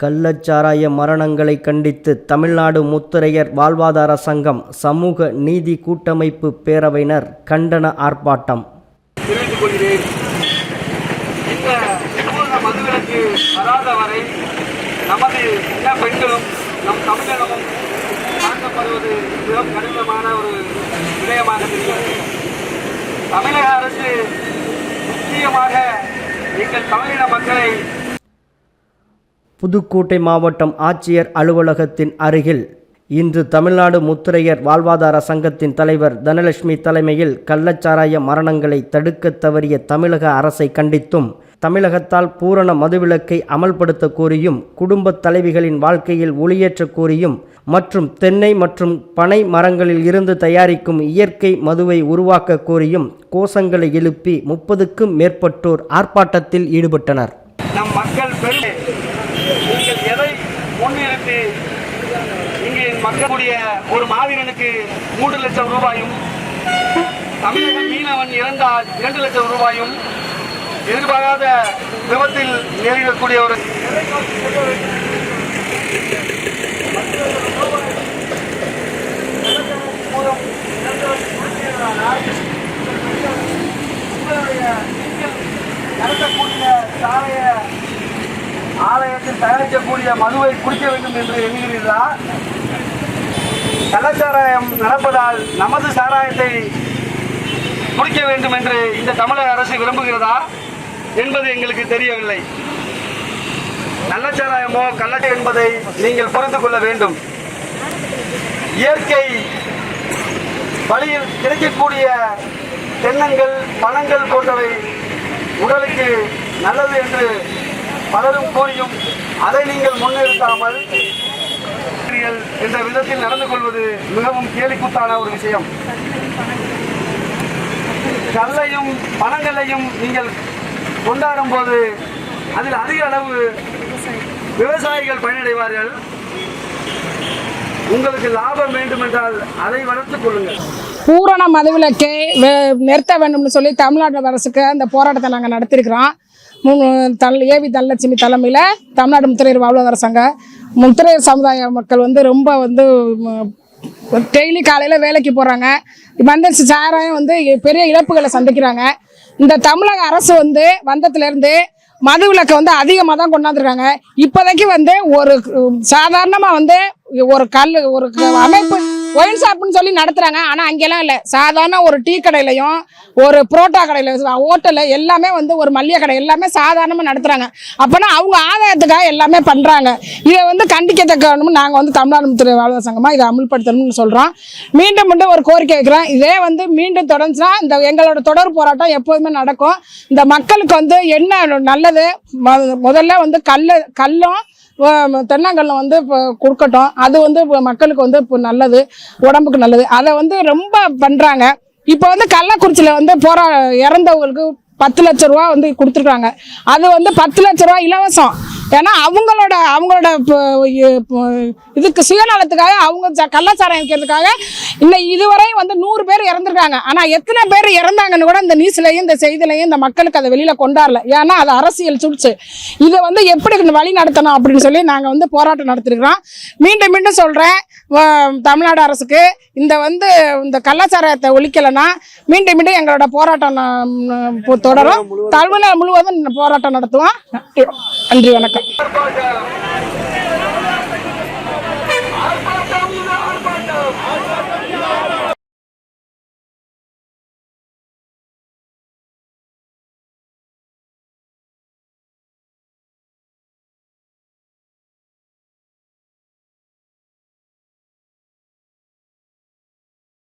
கள்ளச்சாராய மரணங்களை கண்டித்து தமிழ்நாடு முத்திரையர் வாழ்வாதார சங்கம் சமூக நீதி கூட்டமைப்பு பேரவையினர் கண்டன ஆர்ப்பாட்டம். வராத வரை நமது இன பெண்களும் நம் தமிழகமும் தாக்கப்படுவது மிகவும் கடினமான ஒரு விடயமாக தெரிகிறது தமிழக அரசு முக்கியமாக எங்கள் தமிழின மக்களை புதுக்கோட்டை மாவட்டம் ஆட்சியர் அலுவலகத்தின் அருகில் இன்று தமிழ்நாடு முத்திரையர் வாழ்வாதார சங்கத்தின் தலைவர் தனலட்சுமி தலைமையில் கள்ளச்சாராய மரணங்களை தடுக்க தவறிய தமிழக அரசை கண்டித்தும் தமிழகத்தால் பூரண மதுவிலக்கை அமல்படுத்த கோரியும் குடும்பத் தலைவிகளின் வாழ்க்கையில் ஒளியேற்ற கோரியும் மற்றும் தென்னை மற்றும் பனை மரங்களில் இருந்து தயாரிக்கும் இயற்கை மதுவை உருவாக்க கோரியும் கோஷங்களை எழுப்பி முப்பதுக்கும் மேற்பட்டோர் ஆர்ப்பாட்டத்தில் ஈடுபட்டனர். நம் மக்கள் நீங்கள் எதை முன்னிறுத்தி இங்கே மக்களுடைய ஒரு மாவீரனுக்கு மூன்று லட்சம் ரூபாயும் தமிழக மீனவன் இறந்தால் இரண்டு லட்சம் ரூபாயும் எதிர்பாராத விபத்தில் நேரிடக்கூடிய ஒரு ஆலயத்தில் தயாரிக்கக்கூடிய மதுவை குடிக்க வேண்டும் என்று எண்ணுகிறீர்களா? கள்ளச்சாராயம் நடப்பதால் நமது சாராயத்தை குடிக்க வேண்டும் என்று இந்த தமிழக அரசு விரும்புகிறதா என்பது எங்களுக்கு தெரியவில்லை. நல்லச்சாராயமோ கள்ளச்ச என்பதை நீங்கள் புரிந்து கொள்ள வேண்டும். இயற்கை வழியில் கிடைக்கக்கூடிய தென்னங்கள் பழங்கள் போன்றவை உடலுக்கு நல்லது என்று பலரும் கூறியும் அதை நீங்கள் முன்னிறுத்தாமல் என்ற விதத்தில் நடந்து கொள்வது மிகவும் கேலிக்குத்தான ஒரு விஷயம். கல்லையும் பணங்களையும் நீங்கள் கொண்டாடும் போது அதில் அதிக அளவு விவசாயிகள் பயனடைவார்கள். உங்களுக்கு லாபம் வேண்டும் என்றால் அதை வளர்த்துக் கொள்ளுங்கள். பூரண மதுவிலக்கை நிறுத்த வேண்டும்னு சொல்லி தமிழ்நாடு அரசுக்கு அந்த போராட்டத்தை நாங்கள் நடத்திருக்கிறோம் தல் ஏவி தனலட்சுமி தலைமையில் தமிழ்நாடு முத்திரையர் வாழ்வாதார சங்கம் முத்திரையர் சமுதாய மக்கள் வந்து ரொம்ப வந்து டெய்லி காலையில் வேலைக்கு போகிறாங்க வந்த சாராயம் வந்து பெரிய இழப்புகளை சந்திக்கிறாங்க. இந்த தமிழக அரசு வந்து வந்ததுலேருந்து மது விளக்கை வந்து அதிகமாக தான் கொண்டாந்துருக்காங்க. இப்போதைக்கு வந்து ஒரு சாதாரணமாக வந்து ஒரு கல் ஒரு அமைப்பு ஒயின் ஷாப்னு சொல்லி நடத்துறாங்க. ஆனால் அங்கெல்லாம் இல்லை. சாதாரண ஒரு டீ கடையிலையும் ஒரு புரோட்டா கடையில ஹோட்டல்ல எல்லாமே வந்து ஒரு மல்லிகை கடை எல்லாமே சாதாரணமாக நடத்துறாங்க. அப்பனா அவங்க ஆதாயத்துக்காக எல்லாமே பண்ணுறாங்க இதை வந்து கண்டிக்கத்தக்கணும்னு நாங்கள் வந்து தமிழ்நாடு முத்திரை வாழ்வாதார சங்கமாக இதை அமல்படுத்தணும்னு சொல்கிறோம் மீண்டும் மீண்டும் ஒரு கோரிக்கை வைக்கிறோம் இதே வந்து மீண்டும் தொடர்ந்துச்சுன்னா இந்த எங்களோட தொடர் போராட்டம் எப்போதுமே நடக்கும். இந்த மக்களுக்கு வந்து என்ன நல்லது? மொ- முதல்ல வந்து கல் கல்லும் தென்னங்கல்ல வந்து இப்போ கொடுக்கட்டும் அது வந்து மக்களுக்கு வந்து இப்போ நல்லது உடம்புக்கு நல்லது. அதை வந்து ரொம்ப பண்ணுறாங்க இப்போ வந்து கள்ளக்குறிச்சியில் வந்து போரா இறந்தவங்களுக்கு பத்து லட்ச ரூபா வந்து கொடுத்துருக்காங்க. அது வந்து பத்து லட்ச ரூபா இலவசம். ஏன்னா அவங்களோட அவங்களோட இதுக்கு சுயநலத்துக்காக அவங்க கள்ளச்சாரம் வைக்கிறதுக்காக இன்னும் இதுவரை வந்து நூறு பேர் இறந்துருக்காங்க. ஆனால் எத்தனை பேர் இறந்தாங்கன்னு கூட இந்த நியூஸ்லையும் இந்த செய்திலையும் இந்த மக்களுக்கு அதை வெளியில் கொண்டாடல. ஏன்னா அது அரசியல் சுடிச்சு. இதை வந்து எப்படி வழி நடத்தணும் அப்படின்னு சொல்லி நாங்கள் வந்து போராட்டம் நடத்திருக்கிறோம். மீண்டும் மீண்டும் சொல்கிறேன் தமிழ்நாடு அரசுக்கு இந்த வந்து இந்த கள்ளச்சாராயத்தை ஒழிக்கலைன்னா மீண்டும் மீண்டும் எங்களோட போராட்டம் தொடரும். தமிழ்நாடு முழுவதும் போராட்டம் நடத்துவோம். நன்றி வணக்கம். Obrigado.